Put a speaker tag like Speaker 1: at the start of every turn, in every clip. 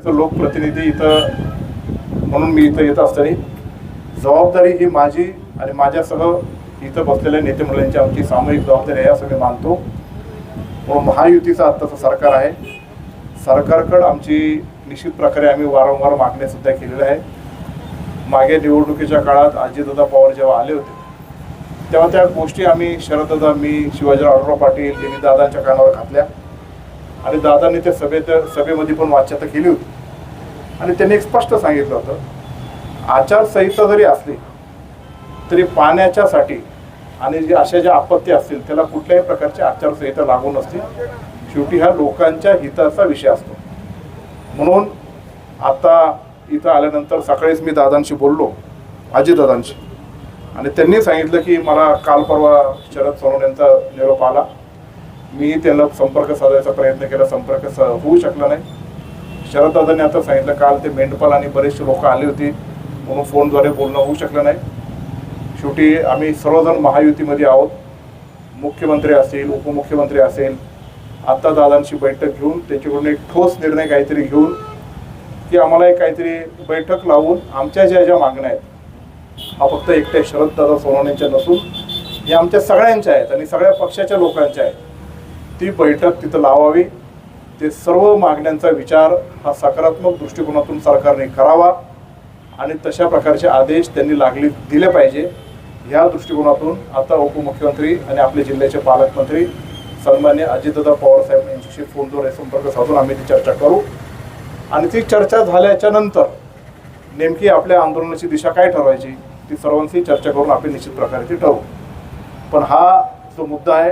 Speaker 1: इथं लोकप्रतिनिधी इथं म्हणून मी इथं येत असताना जबाबदारी ही माझी आणि माझ्यासह इथं बसलेल्या नेते मंडळींची आमची सामूहिक जबाबदारी आहे असं मी मानतो. म्हणून महायुतीचं आत्ताचं सरकार आहे. सरकारकडं आमची निश्चित प्रकारे आम्ही वारंवार मागण्यासुद्धा केलेलं केलेल्या आहे मागे निवडणुकीच्या काळात अजितदादा पवार जेव्हा आले होते तेव्हा त्या गोष्टी आम्ही शरददादा मी शिवाजीराव आढळराव पाटील यांनी दादांच्या कानावर घातल्या. आणि दादांनी त्या सभेत सभेमध्ये पण वाच्यता केली होती. आणि त्यांनी एक स्पष्ट सांगितलं होतं आचारसंहिता जरी असली तरी पाण्याच्यासाठी आणि जे अशा ज्या आपत्ती असतील त्याला कुठल्याही प्रकारची आचारसंहिता लागू नसते. शेवटी हा लोकांच्या हिताचा विषय असतो. म्हणून आता इथं आल्यानंतर सकाळीच मी दादांशी बोललो अजितदादांशी आणि त्यांनी सांगितलं की मला काल परवा शरद सोनवणे यांचा निरोप आला. मी त्यांना संपर्क साधायचा प्रयत्न केला. संपर्क स होऊ शकला नाही. शरददादांनी आता सांगितलं काल ते मेंढपाल आणि बरेचसे लोक आले होते म्हणून फोनद्वारे बोलणं होऊ शकलं नाही. शेवटी आम्ही सर्वजण महायुतीमध्ये आहोत. मुख्यमंत्री असेल उपमुख्यमंत्री असेल आत्ता दादांची बैठक घेऊन त्याच्याकडून एक ठोस निर्णय काहीतरी घेऊन की आम्हाला एक काहीतरी बैठक लावून आमच्या ज्या ज्या मागण्या आहेत हा फक्त एकट्या शरददादा सोनवणेंच्या नसून हे आमच्या सगळ्यांच्या आहेत आणि सगळ्या पक्षाच्या लोकांच्या आहेत. ती बैठक तिथं लावावी. ते सर्व मागण्यांचा विचार हा सकारात्मक दृष्टिकोनातून सरकारने करावा आणि तशा प्रकारचे आदेश त्यांनी लागले दिले पाहिजे. ह्या दृष्टिकोनातून आता उपमुख्यमंत्री आणि आपले जिल्ह्याचे पालकमंत्री सन्मान्य अजितदादा पवार साहेब यांच्याशी फोनद्वारे संपर्क साधून आम्ही ती चर्चा करू. आणि ती चर्चा झाल्याच्यानंतर नेमकी आपल्या आंदोलनाची दिशा काय ठरवायची ती सर्वांशी चर्चा करून आपण निश्चित प्रकारे ती ठरवू. पण हा जो मुद्दा आहे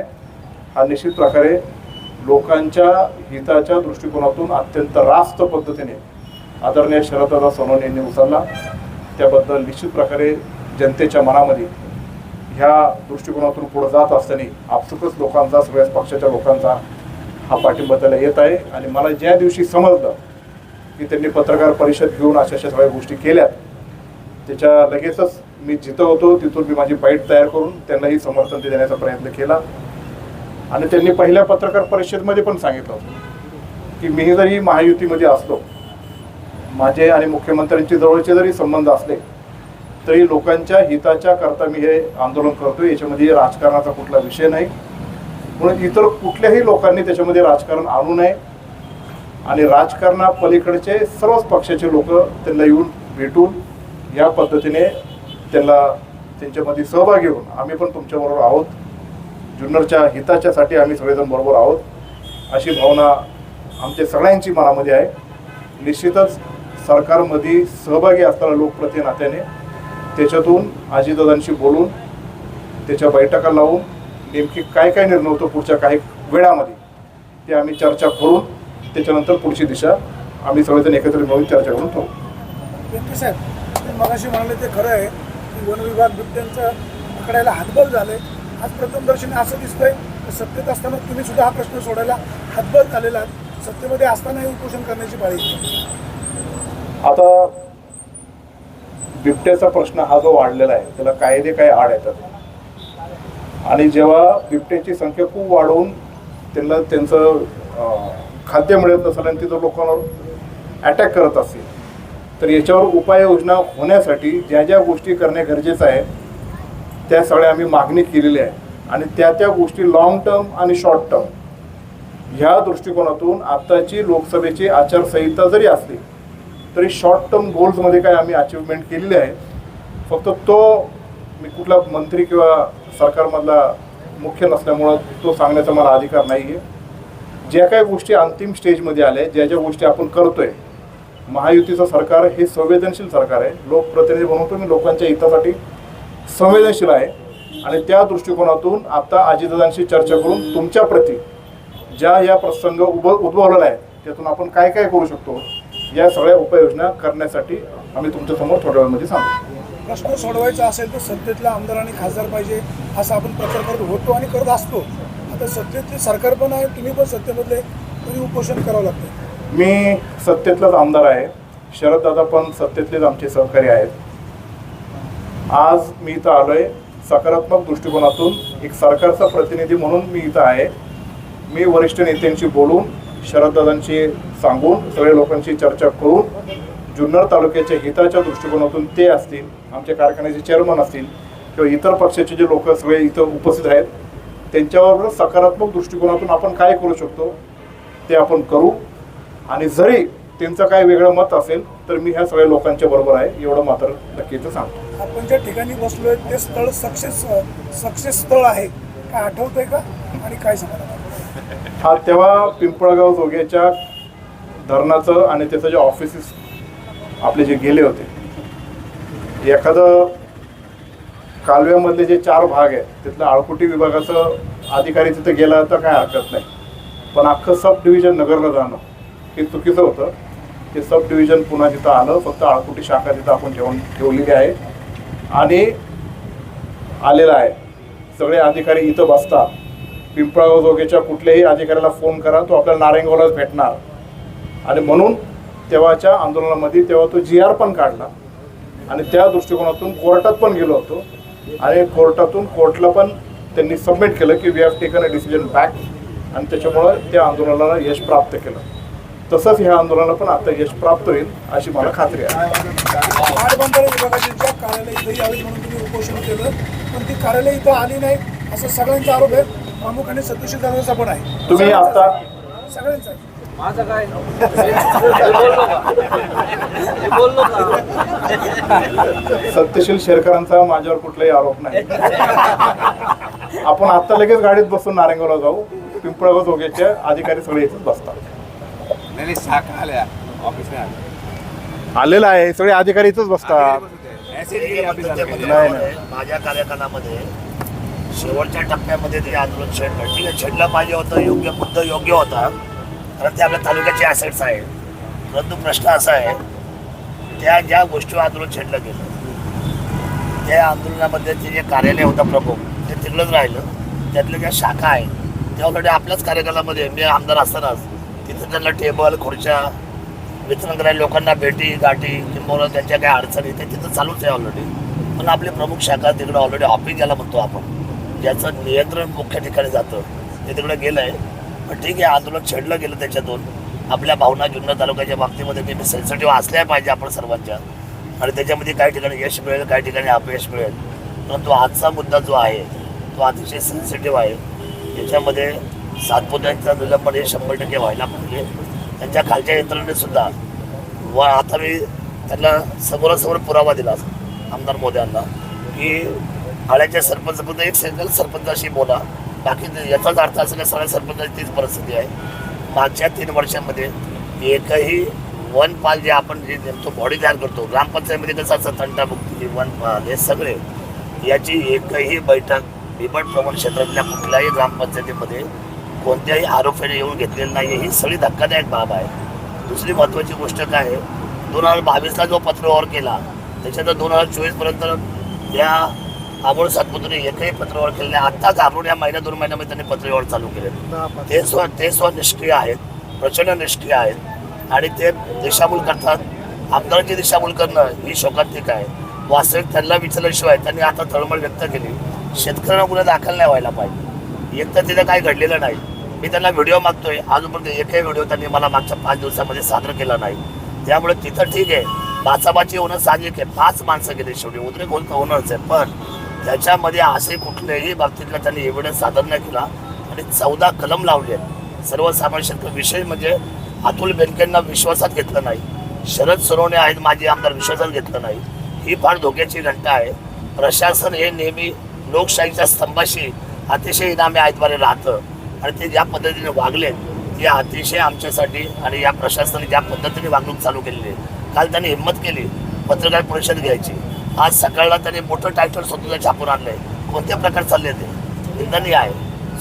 Speaker 1: हा निश्चित प्रकारे लोकांच्या हिताच्या दृष्टिकोनातून अत्यंत रास्त पद्धतीने आदरणीय शरददादा सोनवणे यांनी उचलला. त्याबद्दल निश्चित प्रकारे जनतेच्या मनामध्ये ह्या दृष्टिकोनातून पुढे जात असताना आपसुकच लोकांचा सगळ्याच पक्षाच्या लोकांचा हा पाठिंबा त्याला येत आहे. आणि मला ज्या दिवशी समजलं की त्यांनी पत्रकार परिषद घेऊन अशा अशा सगळ्या गोष्टी केल्यात त्याच्या लगेचच मी जिथं होतो तिथून मी माझी बाईट तयार करून त्यांनाही समर्थन देण्याचा प्रयत्न केला. आणि त्यांनी पहिल्या पत्रकार परिषदेमध्ये पण सांगितलं होतं की मी जरी महायुतीमध्ये असलो माझे आणि मुख्यमंत्र्यांचे जवळचे जरी संबंध असले तरी लोकांच्या हिताच्या करता मी हे आंदोलन करतो याच्यामध्ये राजकारणाचा कुठला विषय नाही. म्हणून इतर कुठल्याही लोकांनी त्याच्यामध्ये राजकारण आणू नये. आणि राजकारणा पलीकडचे सर्वच पक्षाचे लोक त्यांना येऊन भेटून या पद्धतीने त्यांना त्यांच्यामध्ये सहभागी होऊन आम्ही पण तुमच्याबरोबर आहोत. जुन्नरच्या हिताच्यासाठी आम्ही सगळेजण बरोबर आहोत. अशी भावना आमच्या सगळ्यांची मनामध्ये आहे. निश्चितच सरकारमध्ये सहभागी असताना लोकप्रति नात्याने त्याच्यातून आजीदादांशी बोलून त्याच्या बैठका लावून नेमकी काय काय निर्णय होतो पुढच्या काही वेळामध्ये ते आम्ही चर्चा करून त्याच्यानंतर पुढची दिशा आम्ही सगळेजण एकत्र मिळून चर्चा करून
Speaker 2: ठेवू. साहेब तुम्ही मगाशी म्हणाले ते खरं आहे की वन विभाग बिबट्यांचा पकडायला हातबल झाले. आज प्रथमदर्शनी असं दिसतंय सत्तेत असताना तुम्ही सुद्धा हा प्रश्न सोडायला हातबल झालेला सत्तेमध्ये असतानाही उपोषण करण्याची पाळी
Speaker 1: आता बिबट्याचा प्रश्न हा जो वाढलेला आहे त्याला कायदे काय आड येतात? आणि जेव्हा बिबट्याची संख्या खूप वाढवून त्यांना त्यांचं खाद्य मिळत नसेल आणि ते जर लोकांवर अटॅक करत असेल तर याच्यावर उपाययोजना होण्यासाठी ज्या ज्या गोष्टी करणे गरजेचं आहे त्या सगळ्या आम्ही मागणी केलेली आहे. आणि त्या त्या गोष्टी लॉंग टर्म आणि शॉर्ट टर्म ह्या दृष्टिकोनातून आत्ताची लोकसभेची आचारसंहिता जरी असली तरी शॉर्ट टर्म गोल्समध्ये काय आम्ही अचिव्हमेंट केलेली आहे. फक्त तो मी कुठला मंत्री किंवा सरकारमधला मुख्य नसल्यामुळं तो सांगण्याचा मला अधिकार नाही आहे ज्या काही गोष्टी अंतिम स्टेजमध्ये आल्या ज्या ज्या गोष्टी आपण करतोय महायुतीचं सरकार हे संवेदनशील सरकार आहे. लोकप्रतिनिधी म्हणून तुम्ही लोकांच्या हितासाठी. संवेदनशील आहे. आणि त्या दृष्टिकोनातून आता अजितदादांशी चर्चा करून तुमच्या प्रती ज्या या प्रसंग उभ उद्भवलेला आहे त्यातून आपण काय काय करू शकतो या सगळ्या उपाययोजना करण्यासाठी आम्ही तुमच्यासमोर थोड्या वेळामध्ये सांगू.
Speaker 2: प्रश्न सोडवायचा असेल तर सत्तेतला आमदार आणि खासदार पाहिजे असं आपण प्रचार करत होतो आणि करत असतो. आता सत्तेतले सरकार पण आहे तुम्ही पण सत्तेमधले तरी उपोषण करावं लागतं.
Speaker 1: मी सत्तेतलाच आमदार आहे. शरददादा पण सत्तेतलेच आमचे सहकारी आहेत. आज मी इथं आलोय सकारात्मक दृष्टिकोनातून एक सरकारचा प्रतिनिधी म्हणून मी इथं आहे. मी वरिष्ठ नेत्यांशी बोलून शरददादांशी सांगून सगळ्या लोकांशी चर्चा करून जुन्नर तालुक्याच्या हिताच्या दृष्टिकोनातून ते असतील आमच्या कारखान्याचे चेअरमन असतील किंवा इतर पक्षाचे जे लोक सगळे इथं उपस्थित आहेत त्यांच्यावर सकारात्मक दृष्टिकोनातून आपण काय करू शकतो ते आपण करू. आणि जरी त्यांचं काय वेगळं मत असेल तर मी ह्या सगळ्या लोकांच्या बरोबर आहे एवढं मात्र नक्की इथं सांगतो.
Speaker 2: आपण ज्या ठिकाणी बसलोय ते स्थळ सक्सेस सक्सेस स्थळ आहे. काय आठवतंय का? आणि काय सांगा
Speaker 1: हा तेव्हा पिंपळगाव जोग्याच्या धरणाचं आणि त्याचं जे ऑफिसेस आपले जे गेले होते एखादं कालव्यामधले जे चार भाग आहेत तिथलं आळकुटी विभागाचं अधिकारी तिथं गेला तर काय हरकत नाही. पण अख्खं सब डिव्हिजन नगरला जाणं हे चुकीचं होतं. ते सब डिव्हिजन पुन्हा तिथं आलं फक्त आळकुटी शाखा तिथं आपण ठेवून ठेवलेली आहे आणि आलेला आहे. सगळे अधिकारी इथं बसतात पिंपळगाव जोगेच्या कुठल्याही अधिकाऱ्याला फोन करा तो आपल्याला नारायणगावलाच भेटणार. आणि म्हणून तेव्हाच्या आंदोलनामध्ये तेव्हा तो जी आर पण काढला. आणि त्या दृष्टिकोनातून कोर्टात पण गेलो होतो. आणि कोर्टातून कोर्टला पण त्यांनी सबमिट केलं की we have taken a decision back आणि त्याच्यामुळं त्या आंदोलनाला यश प्राप्त केलं. तसंच ह्या आंदोलनाला पण आता यश प्राप्त होईल अशी मला खात्री आहे.
Speaker 2: पाटबंधारे विभागाची ज्या कार्यालय इथं यावी म्हणून तुम्ही उपोषण केलं पण ती कार्यालय इथं आली नाही असं सगळ्यांचा आरोप आहे. प्रामुख्याने पण आहे.
Speaker 1: तुम्ही आता
Speaker 2: सगळ्यांचा आहे.
Speaker 3: माझं काय? मी बोललो का
Speaker 1: सत्यशील शेरकरांचा माझ्यावर कुठलाही आरोप नाही. आपण आता लगेच गाडीत बसून नारायणगावला जाऊ. पिंपळगाव जोग्याच्या अधिकारी सगळे इथेच बसतात.
Speaker 4: नाही नाही शाखा आल्या. ऑफिसने आल्या.
Speaker 1: आलेला आहे सगळे अधिकारी इथंच बसतात.
Speaker 4: ऑफिसला
Speaker 1: नाही, नाही.
Speaker 5: माझ्या कार्यकालामध्ये शेवटच्या टप्प्यामध्ये ते आंदोलन छेडलं ठीक आहे छेडलं पाहिजे होतं योग्य मुद्दा योग्य होता. कारण ते आपल्या तालुक्याचे ॲसेट्स आहेत. परंतु प्रश्न असा आहे त्या ज्या गोष्टीवर आंदोलन छेडलं गेलं त्या आंदोलनामध्ये ते जे कार्यालय होतं प्रमुख ते तिथलंच राहिलं. त्यातल्या ज्या शाखा आहेत त्या ऑलरेडी आपल्याच कार्यकालामध्ये मी आमदार असतानाच तिथं त्यांना टेबल खुर्च्या वितरण करायला लोकांना भेटी गाठी किंवा त्यांच्या काही अडचणी ते तिथं चालूच आहे ऑलरेडी पण आपली प्रमुख शाखा तिकडे ऑलरेडी ऑफिस ज्याला म्हणतो आपण. ज्याचं नियंत्रण मुख्य ठिकाणी जातं ते तिकडे गेलं आहे पण ठीक आहे आंदोलन छेडलं गेलं त्याच्यातून. आपल्या भावना जुन्नर तालुक्याच्या बाबतीमध्ये नेहमी सेन्सिटिव्ह असल्या पाहिजे आपण सर्वांच्या. आणि त्याच्यामध्ये काही ठिकाणी यश मिळेल काही ठिकाणी अपयश मिळेल. परंतु आजचा मुद्दा जो आहे तो अतिशय सेन्सिटिव्ह आहे. याच्यामध्ये सातपुत्यांचं निलंबन हे शंभर टक्के व्हायला पाहिजे. त्यांच्या खालच्या यंत्रणेसुद्धा व आता मी त्यांना समोरासमोर पुरावा दिला. आमदार मोद्यांना. की आळ्याच्या सरपंच एक सिंगल सरपंचाशी बोला. बाकी याचाच अर्थ असं सगळ्या सरपंचाची तीच परिस्थिती आहे. मागच्या तीन वर्षामध्ये एकही वन पाल जे आपण जे नेमतो बॉडी तयार करतो ग्रामपंचायतीमध्ये कसं असतं तंटामुक्ती वन पाल हे सगळे याची एकही बैठक बिबट प्रवण क्षेत्रातल्या कुठल्याही ग्रामपंचायतीमध्ये कोणत्याही आरोपीने येऊन घेतलेलं नाही ही सगळी धक्कादायक बाब आहे. दुसरी महत्त्वाची गोष्ट काय आहे? दोन हजार बावीसला जो पत्रव्यवहार केला त्याच्यानंतर दोन हजार चोवीसपर्यंत या अमोल सातपुतेने एकही पत्रव्यवहार केले नाही. आत्ताच घाबरून या महिन्या दोन महिन्यामध्ये त्यांनी पत्रव्यवहार चालू केले ते स्व ते स्व निष्क्रिय आहेत. प्रचंड निष्क्रिय आहेत. आणि ते दिशाभूल करतात आमदारांची दिशाभूल करणं ही शोकांतिक आहे. वास्तविक त्यांना विचारल्याशिवाय त्यांनी आता तळमळ व्यक्त केली. शेतकऱ्यांना गुन्हा दाखल नाही व्हायला पाहिजे. एक तर तिथं काही घडलेलं नाही. मी त्यांना व्हिडिओ मागतोय. अजूनपर्यंत एकही व्हिडिओ त्यांनी मला मागच्या पाच दिवसामध्ये सादर केला नाही. त्यामुळे तिथं ठीक आहे. बाचाबाची होणं साहजिक आहे पाच माणसं गेली शेवटी. उद्रेक होणं होणारच आहे. पण त्याच्यामध्ये असे कुठल्याही बाबतीतला त्यांनी एव्हिडन्स सादर नाही केला. आणि चौदा कलम लावले आहेत. सर्वसामान्य शेतकरी विशेष म्हणजे अतुल बेनकेंना विश्वासात घेतलं नाही. शरद सरोने आहेत माझे आमदार विश्वासात घेतलं नाही. ही फार धोक्याची घंटा आहे. प्रशासन हे नेहमी लोकशाहीच्या स्तंभाशी अतिशय इनामी आयद्वारे राहतं. आणि ते ज्या पद्धतीने वागले ते अतिशय आमच्यासाठी आणि या प्रशासनाने ज्या पद्धतीने वागणूक चालू केलेली आहे. काल त्यांनी हिंमत केली पत्रकार परिषद घ्यायची. आज सकाळला त्यांनी मोठं टायटल स्वतःला छापून आणलंय. कोणत्या प्रकार चालले ते? निंदनीय आहे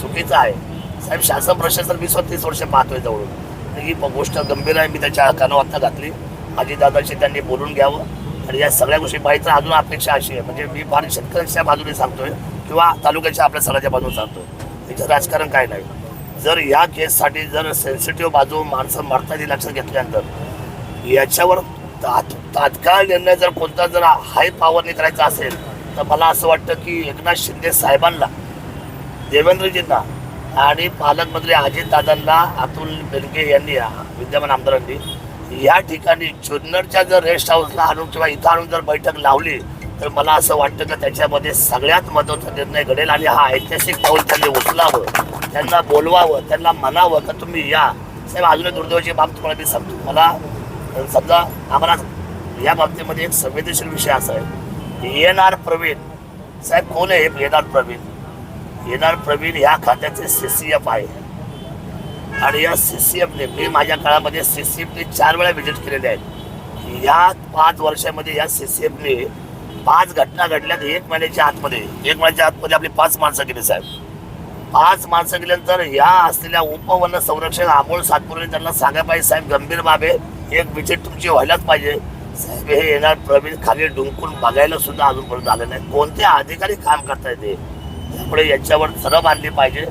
Speaker 5: चुकीचं आहे. साहेब शासन प्रशासन मी तीस वर्ष पाहतोय जवळून. ही गोष्ट गंभीर आहे मी त्याच्या कानावर आता घातली. माझी दादाशी त्यांनी बोलून घ्यावं. आणि या सगळ्या गोष्टी पाहिजे अजून अपेक्षा अशी आहे. म्हणजे मी फार शेतकऱ्यांच्या बाजूने सांगतोय किंवा तालुक्याच्या आपल्या सगळ्याच्या बाजूने सांगतोय. याचं राजकारण काय नाही. जर या केससाठी जर सेन्सिटिव्ह बाजू माणसं मरतात हे लक्षात घेतल्यानंतर याच्यावर तात तात्काळ निर्णय जर कोणता जर हाय पॉवरने करायचा असेल तर मला असं वाटतं की एकनाथ शिंदे साहेबांना देवेंद्रजींना आणि पालकमंत्री अजितदादांना अतुल बेनके यांनी विद्यमान आमदारांनी या ठिकाणी जुन्नरच्या जर रेस्ट हाऊसला आणून किंवा इथं आणून जर बैठक लावली तर मला असं वाटतं की त्याच्यामध्ये सगळ्यात महत्त्वाचा निर्णय घडेल आणि हा ऐतिहासिक पाऊल त्यांनी उचलावं त्यांना बोलवावं त्यांना म्हणावं का तुम्ही या. साहेब अजून दुर्दैवाची बाब तुम्हाला मी समजू मला समजा आम्हाला या बाबतीमध्ये एक संवेदनशील विषय असा आहे एन आर प्रवीण साहेब कोण आहे N R Praveen. N R Praveen ह्या खात्याचे सी सी एफ आहे. आणि या सी सी एफने मी माझ्या काळामध्ये सी सी एफने चार वेळा व्हिजिट केलेले आहेत. या पाच वर्षामध्ये या सी सी एफने पाच घटना घडल्यात एक महिन्याच्या आतमध्ये. एक महिन्याच्या आतमध्ये आपली पाच माणसं गेली साहेब. पाच माणसं गेल्यानंतर या असलेल्या उपवन संरक्षण अमोल सातपुरे त्यांना सांगायला पाहिजे साहेब गंभीर बाब आहे एक विजिट तुमची व्हायलाच पाहिजे. साहेब हे येणार प्रवीण खाली डुंकून बघायला सुद्धा अजूनपर्यंत आलं नाही. कोणते अधिकारी काम करता येते त्यामुळे याच्यावर सरळ बांधली पाहिजे.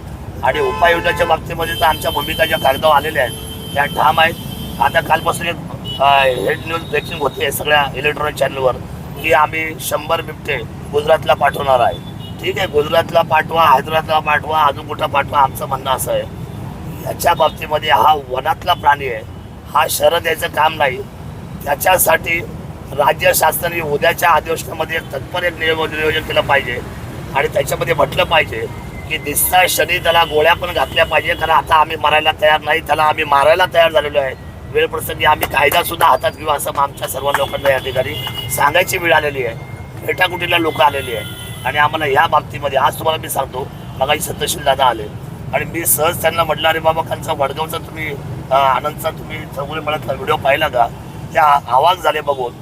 Speaker 5: आणि उपाययोजनाच्या बाबतीमध्ये तर आमच्या भूमिका ज्या कागदावर आलेल्या आहेत त्या ठाम आहेत. आता कालपासून एक हेड न्यूज ब्रेकिंग होते सगळ्या इलेक्ट्रॉनिक चॅनलवर की आम्ही शंभर बिबटे गुजरातला पाठवणार आहे. ठीक आहे गुजरातला पाठवा हैदराबादला पाठवा अजून कुठं पाठवा आमचं म्हणणं असं आहे. याच्या बाबतीमध्ये हा वनातला प्राणी आहे. हा शरद यायचं काम नाही. त्याच्यासाठी राज्य शासनाने उद्याच्या अधिवेशनामध्ये तत्पर एक नियो- नियोजन केलं पाहिजे. आणि त्याच्यामध्ये म्हटलं पाहिजे की दिसता शनी त्याला गोळ्या पण घातल्या पाहिजे कारण आता आम्ही मारायला तयार नाही त्याला आम्ही मारायला तयार झालेलो आहे. वेळ प्रसंगी आम्ही कायदा सुद्धा हातात घेऊ असं आमच्या सर्व लोकांना या ठिकाणी सांगायची वेळ आलेली आहे. भेटाकुटीला लोक आलेली आहे. आणि आम्हाला ह्या बाबतीमध्ये आज तुम्हाला मी सांगतो मगाही सत्यशील दादा आले. आणि मी सहज त्यांना म्हटलं अरे बाबा खानचा वडगावचा तुम्ही आनंदचा तुम्ही चौगुले मला व्हिडिओ पाहिला का? त्या आवाज झाले बघून.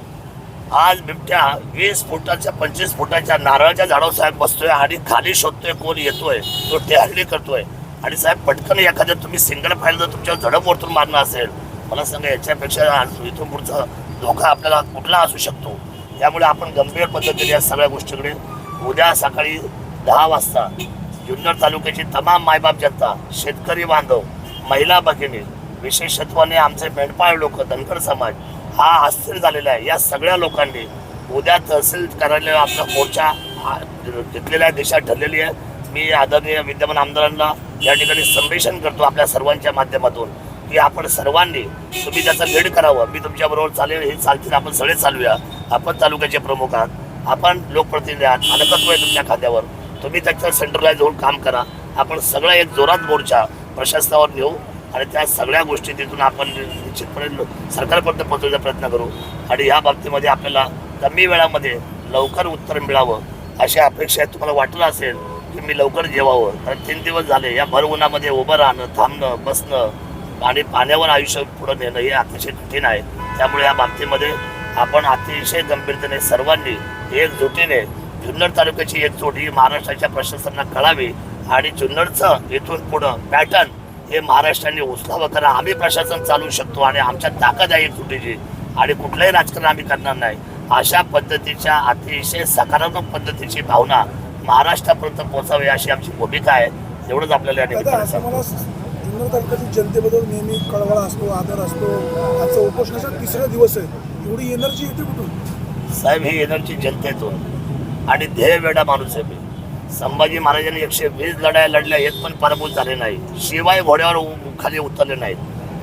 Speaker 5: आज बिबट्या वीस फुटाच्या पंचवीस फुटाच्या नारळाच्या झाडावर साहेब बसतोय आणि खाली शोधतोय कोण येतोय तो टेहरणी करतोय. आणि साहेब पटकन एखाद्या तुम्ही सिंगल फाईल जर तुमच्यावर झडप वरतून मारणं असेल मला सांगा याच्यापेक्षा आज इथून पुढचा धोका आपल्याला कुठला असू शकतो? त्यामुळे आपण गंभीर पद्धतीने या सगळ्या गोष्टीकडे उद्या सकाळी दहा वाजता जुन्नर तालुक्याची तमाम मायबाप जनता शेतकरी बांधव महिला भगिनी विशेषत्वाने आमचे मेंढपाळ लोक धनकर समाज हा अस्थिर झालेला आहे. या सगळ्या लोकांनी उद्या तहसील कार्यालय आपला मोर्चा आ, घेतलेला आहे देशात ठरलेली आहे. मी आदरणीय विद्यमान आमदारांना या ठिकाणी संप्रेषण करतो आपल्या सर्वांच्या माध्यमातून. की आपण सर्वांनी तुम्ही त्याचं भेट करावं. मी तुमच्याबरोबर चालेल हे चालतील आपण सगळे चालूया. आपण तालुक्याचे प्रमुख आहात. आपण लोकप्रतिनिधी आहात. मालकत्व आहे तुमच्या खात्यावर तुम्ही त्याचं सेंट्रलाइज होऊन काम करा. आपण सगळं एक जोरात मोर्चा प्रशासनावर नेऊ आणि त्या सगळ्या गोष्टी तिथून आपण निश्चितपणे सरकारपर्यंत पोहोचवण्याचा प्रयत्न करू. आणि ह्या बाबतीमध्ये आपल्याला कमी वेळामध्ये लवकर उत्तर मिळावं अशी अपेक्षा आहे. तुम्हाला वाटलं असेल की मी लवकर जेवावं. कारण तीन दिवस झाले या भर उन्हामध्ये उभं राहणं थांबणं बसणं आणि पाण्यावर आयुष्य पुढं नेणं हे अतिशय कठीण आहे. त्यामुळे या बाबतीमध्ये आपण अतिशय गंभीरतेने सर्वांनी एकजुटीने जुन्नर तालुक्याची एकजूट ही महाराष्ट्राच्या प्रशासनाला कळावी आणि जुन्नरचं इथून पुढं पॅटर्न हे महाराष्ट्राने उचलावं कारण आम्ही प्रशासन चालवू शकतो आणि आमच्या ताकद आहे एकजुटीची आणि कुठलंही राजकारण आम्ही करणार नाही. अशा पद्धतीच्या अतिशय सकारात्मक पद्धतीची भावना महाराष्ट्रापर्यंत पोहोचावी अशी आमची भूमिका आहे. एवढंच आपल्याला या
Speaker 2: दादा जुन्नर तालुक्यातील जनतेबद्दल नेहमी कळवळा असतो आदर असतो. आजचा उपोषणाचा तिसरा दिवस आहे. एवढी एनर्जी येते कुठून?
Speaker 5: साहेब ही एनर्जी जनतेतून आणि ध्येय वेडा माणूस आहे मी. संभाजी महाराजांनी एकशे वीस लढाया लढल्या येत पण पराभूत झाले नाही. शिवाय घोड्यावर खाली उतरले नाहीत.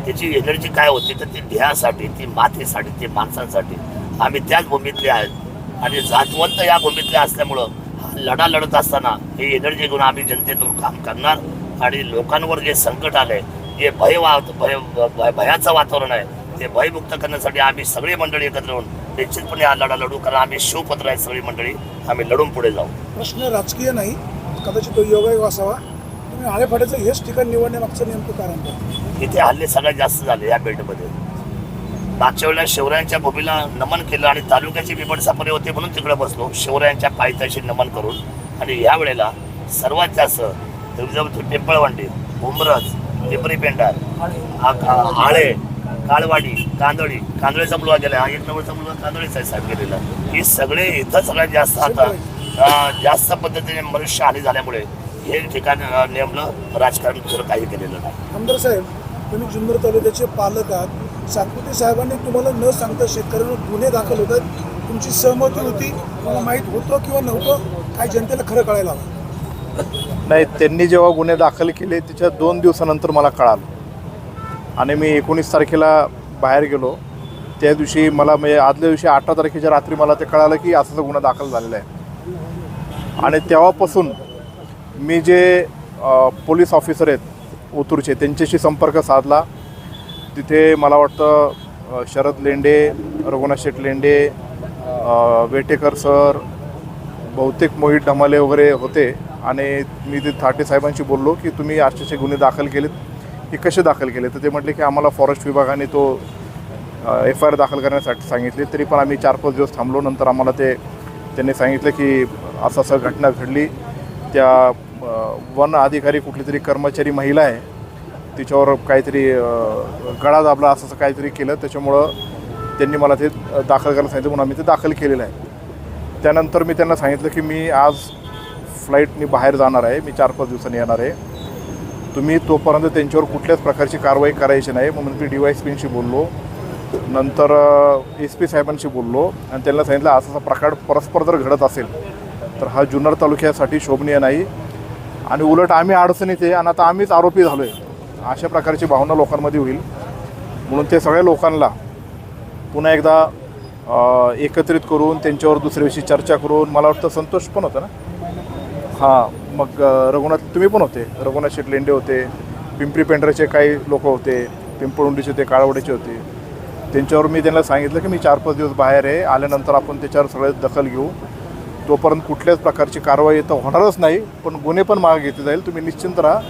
Speaker 5: त्याची एनर्जी काय होती? तर ती ध्येयासाठी ती मातेसाठी ती माणसांसाठी. आम्ही त्याच भूमीतले आहेत. आणि जातवंत या भूमीतले असल्यामुळं लढा लढत असताना ही एनर्जी घेऊन आम्ही जनतेतून काम करणार. आणि लोकांवर जे संकट आलंय जे भय वा भय भय- भयाचं वातावरण आहे ते भयमुक्त करण्यासाठी आम्ही सगळी मंडळी एकत्र येऊन निश्चितपणे हा लढा लढू कारण आम्ही शिवपत्र आहे सगळी मंडळी आम्ही लढून पुढे जाऊ.
Speaker 2: प्रश्न राजकीय नाही कदाचित तो योगायोग असावा. तुम्ही आळेफाट्याचं हेच ठिकाण निवडण्यामागचं नेमकं कारण काय?
Speaker 5: इथे हल्ले सगळ्यात जास्त झाले या बेल्टमध्ये. मागच्या वेळेला शिवरायांच्या भूमीला नमन केलं आणि तालुक्याची बिबट सापरे होते म्हणून तिकडे बसलो. शिवरायांच्या पायथ्याशी नमन करून आणि या वेळेला सर्वात जास्त तुळजापूर पिंपळवांडी उमरज पिंपरी पेंडार आ- आ- आळे काळवाडी कांदळी कांदळीचा मुलगा गेला. हा एक नंबरचा मुलगा कांदळीचा आहे साहेब गेलेला. ही सगळे इथं सगळ्यात जास्त आता जास्त पद्धतीने मनुष्य हानी झाल्यामुळे हे ठिकाण नेमलं राजकारण दुसरं काही केलेलं नाही.
Speaker 2: आमदार साहेब तुम्ही जुन्नर तालुक्याचे पालक आहात. सातपुते साहेबांनी तुम्हाला न सांगता शेतकऱ्यांवर गुन्हे दाखल होतात. तुमची सहमती होती तुम्हाला माहीत होतं किंवा नव्हतं काय जनतेला खरं कळायला हवं.
Speaker 1: नाही त्यांनी जेव्हा गुन्हे दाखल केले त्याच्या दोन दिवसानंतर मला कळालं. आणि मी एकोणीस तारखेला बाहेर गेलो. त्या दिवशी मला म्हणजे आदल्या दिवशी अठरा तारखेच्या रात्री मला ते कळालं की असाच गुन्हा दाखल झालेला आहे. आणि तेव्हापासून मी जे पोलीस ऑफिसर आहेत ओतूरचे त्यांच्याशी संपर्क साधला. तिथे मला वाटतं शरद लेंडे रघुनाथ शेठ लेंडे वेटेकर सर बहुतेक मोहित ढमाले वगैरे होते. आणि मी ते थाटे साहेबांशी बोललो की तुम्ही आश्चर्यचे गुन्हे दाखल केलेत. हे कसे दाखल केले? तर ते म्हटले की आम्हाला फॉरेस्ट विभागाने तो एफ आय आर दाखल करण्यासाठी सांगितले. तरी पण आम्ही चार पाच दिवस थांबलो. नंतर आम्हाला ते त्यांनी सांगितलं की असं असं घटना घडली. त्या वन अधिकारी कुठली तरी कर्मचारी महिला आहे. तिच्यावर काहीतरी गळा दाबला असं असं काहीतरी केलं. त्याच्यामुळं त्यांनी मला ते दाखल करायला सांगितलं म्हणून आम्ही ते दाखल केलेलं आहे. त्यानंतर मी त्यांना सांगितलं की मी आज फ्लाईटनी बाहेर जाणार आहे. मी चार पाच दिवसांनी येणार आहे. तुम्ही तोपर्यंत त्यांच्यावर कुठल्याच प्रकारची कारवाई करायची नाही. म्हणून मी डी वाय एस पींशी बोललो. नंतर एस पी साहेबांशी बोललो. आणि त्यांना सांगितलं असा असा प्रकार परस्पर जर घडत असेल तर हा जुन्नर तालुक्यासाठी शोभनीय नाही. आणि उलट आम्ही अडचणीत आहे आणि आता आम्हीच आरोपी झालो आहे अशा प्रकारची भावना लोकांमध्ये होईल. म्हणून ते सगळ्या लोकांना पुन्हा एकदा एकत्रित करून त्यांच्यावर दुसऱ्या दिवशी चर्चा करून मला वाटतं संतोष पण होता ना? हां मग रघुनाथ तुम्ही पण होते. रघुनाथ शेट लेंडे होते. पिंपरी पेंढऱ्याचे काही लोक होते. पिंपळुंडीचे होते काळवडीचे होते. त्यांच्यावर मी त्यांना सांगितलं की मी चार पाच दिवस बाहेर आहे. आल्यानंतर आपण त्याच्यावर सगळे दखल घेऊ. तोपर्यंत कुठल्याच प्रकारची कारवाई तर होणारच नाही. पण गुन्हे पण मागे घेतले जाईल. तुम्ही निश्चिंत राहा.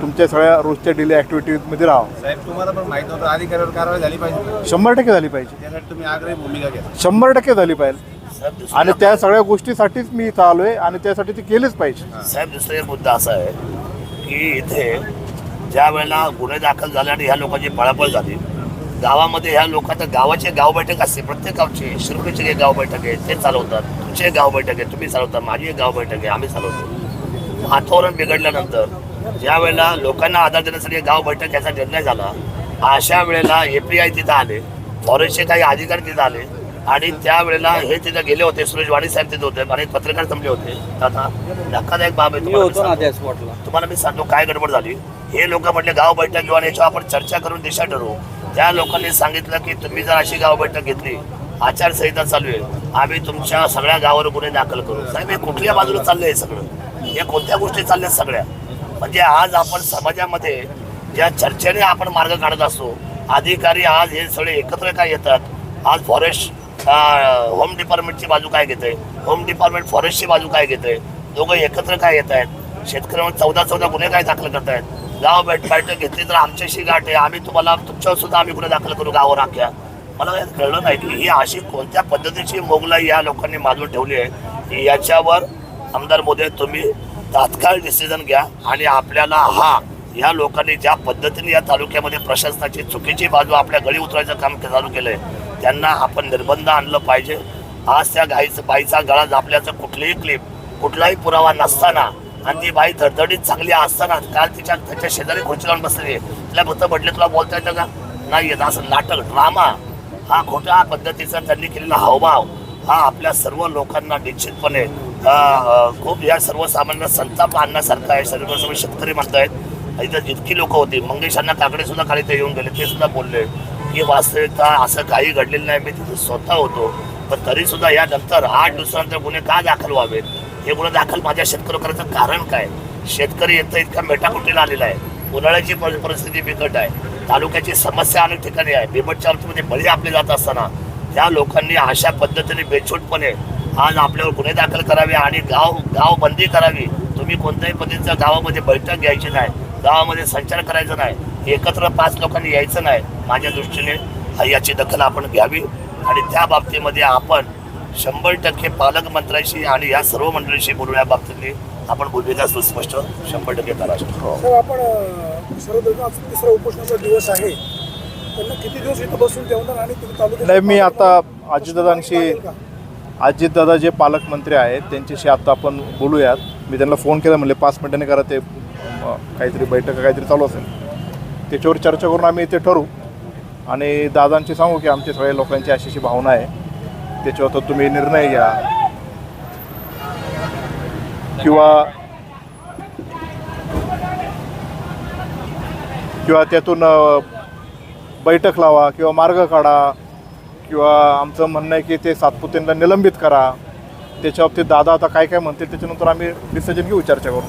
Speaker 1: तुमच्या सगळ्या रोजच्या डेली ॲक्टिव्हिटीजमध्ये राहा.
Speaker 4: साहेब तुम्हाला पण माहीत नव्हतं अधिकाऱ्यावर कारवाई झाली पाहिजे.
Speaker 1: शंभर टक्के झाली पाहिजे.
Speaker 4: त्यासाठी तुम्ही आग्रही भूमिका घेता
Speaker 1: शंभर टक्के झाली पाहिजे.
Speaker 5: साहेब दुसरा
Speaker 1: आणि त्या सगळ्या गोष्टीसाठीच मी इथं आलो आहे आणि त्यासाठी ती केलीच पाहिजे.
Speaker 5: साहेब दुसरा एक मुद्दा असा आहे की इथे ज्या वेळेला गुन्हे दाखल झाले आणि ह्या लोकांची पळापळ झाली गावामध्ये ह्या लोकांचं गावाचे गाव बैठक असते प्रत्येक गावची शिरकुळीची एक गाव बैठक आहे ते चालवतात तुमची गाव बैठक आहे तुम्ही चालवता माझी एक गाव बैठक आहे आम्ही चालवतो. वातावरण बिघडल्यानंतर ज्या वेळेला लोकांना आधार देण्यासाठी गाव बैठक याचा निर्णय झाला अशा वेळेला एपीआय तिथं आले फॉरेस्टचे काही अधिकारी तिथं आले आणि त्यावेळेला हे तिथे गेले होते सुरेश वाणी साहेब तिथे होते आणि पत्रकार जमले होते. आता धक्कादायक बाब आहे तुम्हाला मी सांगतो. तुम्हाला मी सांगतो काय गडबड झाली. हे लोक म्हटले गाव बैठक घेऊ आणि याच्यावर आपण चर्चा करून दिशा ठरवू. त्या लोकांनी सांगितलं की तुम्ही जर अशी गाव बैठक घेतली आचारसंहिता चालू आहे. आम्ही तुमच्या सगळ्या गावावर गुन्हे दाखल करू. साहेब हे कुठल्या बाजूला चाललंय हे सगळं? हे कोणत्या गोष्टी चालल्यात सगळ्या? म्हणजे आज आपण समाजामध्ये ज्या चर्चेने आपण मार्ग काढत असतो अधिकारी आज हे सगळे एकत्र काय येतात? आज फॉरेस्ट होम डिपार्टमेंटची बाजू काय घेते होम डिपार्टमेंट फॉरेस्टची बाजू काय घेते दोघं एकत्र काय येत आहेत? शेतकऱ्यांवर चौदा चौदा गुन्हे काय दाखल करतायत गाव बैठ बैठक घेतली तर आमच्याशी गाठ आहे. आम्ही तुम्हाला तुमच्यावर सुद्धा आम्ही गुन्हे दाखल करू. गावावर आख्या मला काही कळलं नाही की ही अशी कोणत्या पद्धतीची मोगलाई या लोकांनी माजून ठेवली आहे की याच्यावर आमदार मोदी तुम्ही तात्काळ डिसिजन घ्या आणि आपल्याला हा या लोकांनी ज्या पद्धतीने या तालुक्यामध्ये प्रशासनाची चुकीची बाजू आपल्या गळी उतरायचं काम चालू केलं आहे त्यांना आपण निर्बंध आणलं पाहिजे. आज त्या गाईचं बाईचा गळा जापल्याचं कुठलीही क्लिप कुठलाही पुरावा नसताना आणि ती बाई धडधडीत चांगली असताना काल तिच्या त्याच्या शेजारी खुर्ची लावून बसलेली आहे तिला फक्त म्हटले तुला बोलता येतं का? नाही येत. असं नाटक ड्रामा हा खोट्या पद्धतीचा त्यांनी केलेला हावभाव हा आपल्या सर्व लोकांना निश्चितपणे खूप या सर्वसामान्य संताप आणण्यासारखा आहे. सर्व शेतकरी म्हणतायत. इथं जितकी लोक होती. मंगेशांना काकडे सुद्धा खाली ते येऊन गेले ते सुद्धा बोलले. की? वास्तविकता असं काही घडलेलं नाही. मी तिथे स्वतः होतो. पण तरी सुद्धा यानंतर आठ दिवसानंतर गुन्हे का दाखल व्हावेत? हे गुन्हे दाखल माझ्या शेतकरी करायचं कारण काय? शेतकरी येतं इतका मेटाकुटीला आलेला आहे. उन्हाळ्याची परिस्थिती बिकट आहे. तालुक्याची समस्या अनेक ठिकाणी आहे. बिबटच्या अर्थमध्ये बळी आपले जात असताना त्या लोकांनी अशा पद्धतीने बेछूटपणे आज आपल्यावर गुन्हे दाखल करावे आणि गाव गाव बंदी करावी. तुम्ही कोणत्याही पद्धतीचा गावामध्ये बैठक घ्यायची नाही. गावामध्ये संचार करायचा नाही. एकत्र पाच लोकांनी यायचं नाही. माझ्या दृष्टीने हा याची दखल आपण घ्यावी आणि त्या बाबतीमध्ये आपण शंभर टक्के पालकमंत्र्यांशी आणि या सर्व मंडळीशी बोलू या बाबतीतली आपण भूमिका सुस्पष्ट शंभर टक्के करा
Speaker 2: साहेब आपण अं, सर्वधर्म आज तिसरा उपोषणाचा दिवस आहे. त्यांना किती दिवस इथं बसून ठेवणार आणि
Speaker 1: नाही मी आता अजितदादांशी अजितदादा जे पालकमंत्री आहेत त्यांच्याशी आता आपण बोलूयात. मी त्यांना फोन केला म्हणले पाच मिनिटांनी करा ते काहीतरी बैठक काहीतरी चालू असेल. त्याच्यावर चर्चा करून आम्ही ते ठरू. आणि दादांची सांगू की आमच्या सगळ्या लोकांची अशी अशी भावना आहे. त्याच्यावर तर तुम्ही निर्णय घ्या. किंवा किंवा त्यातून बैठक लावा किंवा मार्ग काढा. किंवा आमचं म्हणणं आहे की ते सातपुतेंना निलंबित करा. त्याच्या बाबतीत दादा आता काय काय म्हणतील त्याच्यानंतर आम्ही डिसिजन घेऊ चर्चा करू.